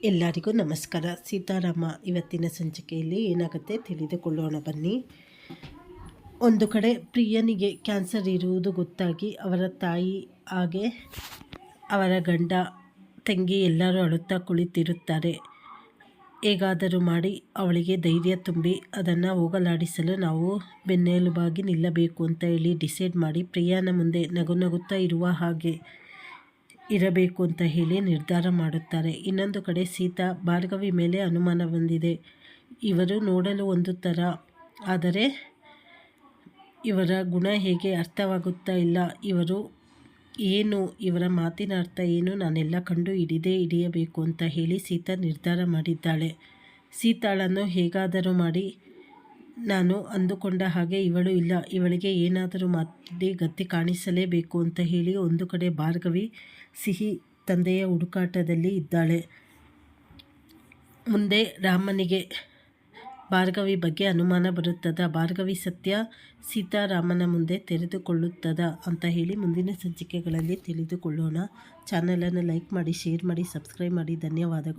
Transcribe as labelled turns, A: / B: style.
A: ಎಲ್ಲರಿಗೂ ನಮಸ್ಕಾರ. ಸೀತಾರಾಮ ಇವತ್ತಿನ ಸಂಚಿಕೆಯಲ್ಲಿ ಏನಾಗುತ್ತೆ ತಿಳಿದುಕೊಳ್ಳೋಣ ಬನ್ನಿ. ಒಂದು ಕಡೆ ಪ್ರಿಯನಿಗೆ ಕ್ಯಾನ್ಸರ್ ಇರುವುದು ಗೊತ್ತಾಗಿ ಅವರ ತಾಯಿ ಹಾಗೆ ಅವರ ಗಂಡ, ತಂಗಿ ಎಲ್ಲರೂ ಅಳುತ್ತಾ ಕುಳಿತಿರುತ್ತಾರೆ. ಹೇಗಾದರೂ ಮಾಡಿ ಅವಳಿಗೆ ಧೈರ್ಯ ತುಂಬಿ ಅದನ್ನು ಹೋಗಲಾಡಿಸಲು ನಾವು ಬೆನ್ನೆಲುಬಾಗಿ ನಿಲ್ಲಬೇಕು ಅಂತ ಹೇಳಿ ಡಿಸೈಡ್ ಮಾಡಿ ಪ್ರಿಯಾನ ಮುಂದೆ ನಗು ನಗುತ್ತಾ ಇರುವ ಹಾಗೆ ಇರಬೇಕು ಅಂತ ಹೇಳಿ ನಿರ್ಧಾರ ಮಾಡುತ್ತಾರೆ. ಇನ್ನೊಂದು ಕಡೆ ಸೀತಾ ಭಾರ್ಗವಿ ಮೇಲೆ ಅನುಮಾನ ಬಂದಿದೆ. ಇವರು ನೋಡಲು ಒಂದು ಥರ ಆದರೆ ಇವರ ಗುಣ ಹೇಗೆ ಅರ್ಥವಾಗುತ್ತಾ ಇಲ್ಲ. ಇವರು ಏನು, ಇವರ ಮಾತಿನ ಅರ್ಥ ಏನು ನಾನೆಲ್ಲ ಕಂಡು ಹಿಡಿದೇ ಹಿಡಿಯಬೇಕು ಅಂತ ಹೇಳಿ ಸೀತಾ ನಿರ್ಧಾರ ಮಾಡಿದ್ದಾಳೆ. ಸೀತಾಳನ್ನು ಹೇಗಾದರೂ ಮಾಡಿ ನಾನು ಅಂದುಕೊಂಡ ಹಾಗೆ ಇವಳು ಇಲ್ಲ. ಇವಳಿಗೆ ಏನಾದರೂ ಮಾಡಿ ಗತಿ ಕಾಣಿಸಲೇಬೇಕು ಅಂತ ಹೇಳಿ ಒಂದು ಕಡೆ ಭಾರ್ಗವಿ ಸಿಹಿ ತಂದೆಯ ಹುಡುಕಾಟದಲ್ಲಿ ಇದ್ದಾಳೆ. ಮುಂದೆ ರಾಮನಿಗೆ ಭಾರ್ಗವಿ ಬಗ್ಗೆ ಅನುಮಾನ ಬರುತ್ತದ. ಭಾರ್ಗವಿ ಸತ್ಯ ಸೀತಾರಾಮನ ಮುಂದೆ ತೆರೆದುಕೊಳ್ಳುತ್ತದ ಅಂತ ಹೇಳಿ ಮುಂದಿನ ಸಂಚಿಕೆಗಳಲ್ಲಿ ತಿಳಿದುಕೊಳ್ಳೋಣ. ಚಾನಲನ್ನು ಲೈಕ್ ಮಾಡಿ, ಶೇರ್ ಮಾಡಿ, ಸಬ್ಸ್ಕ್ರೈಬ್ ಮಾಡಿ. ಧನ್ಯವಾದಗಳು.